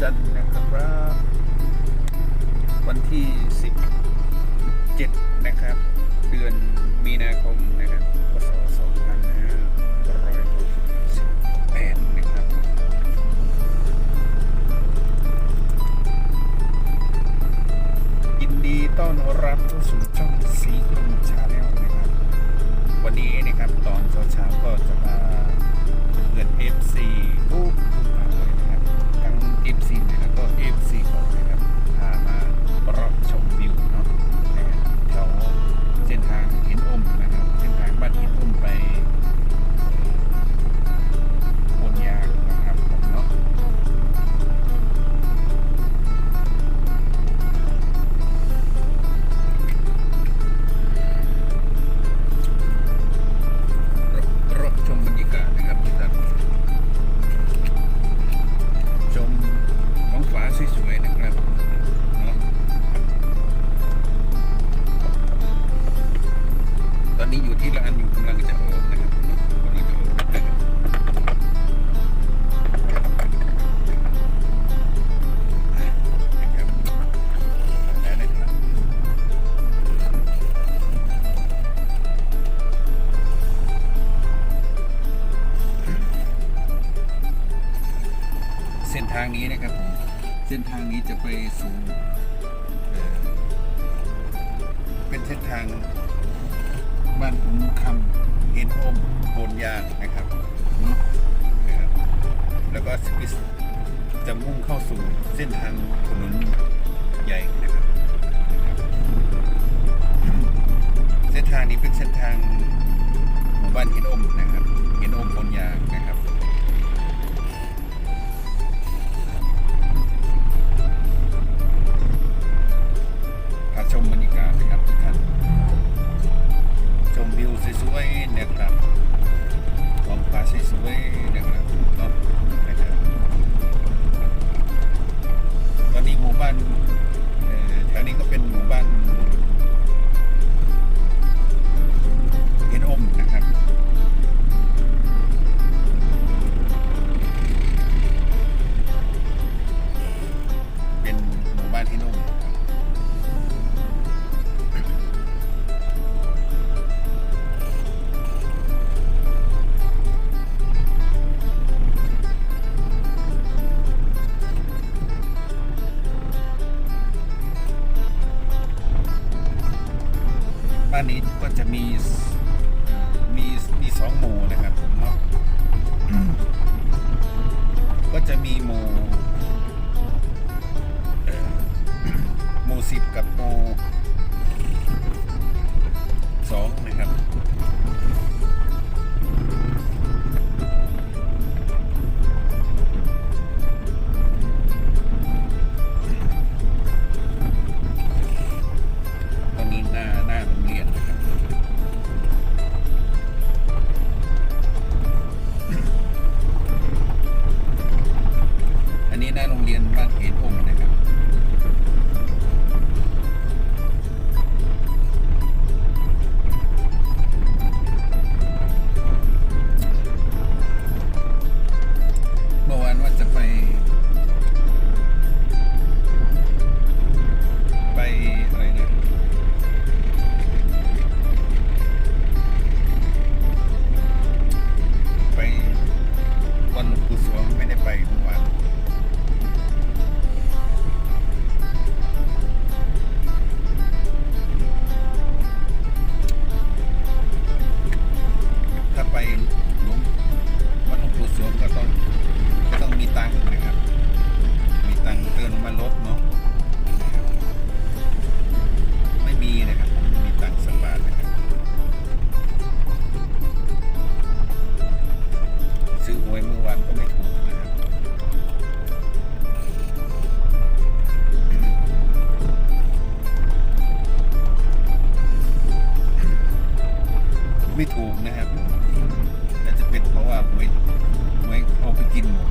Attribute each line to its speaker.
Speaker 1: จันทร์นะครับ วันที่ 17 นะครับ เดือนมีนาคม เป็นเส้นทางบ้านขุนคำเอ็นอมโบนยางนะครับ แล้วก็สวิสจะมุ่งเข้าสู่เส้นทางถนนใหญ่นะ ในโรงเรียนบ้านเกตพงนะครับ ไม่ถูกนะครับอาจจะเป็นเพราะว่าหวยหวยเอาไปกินหมด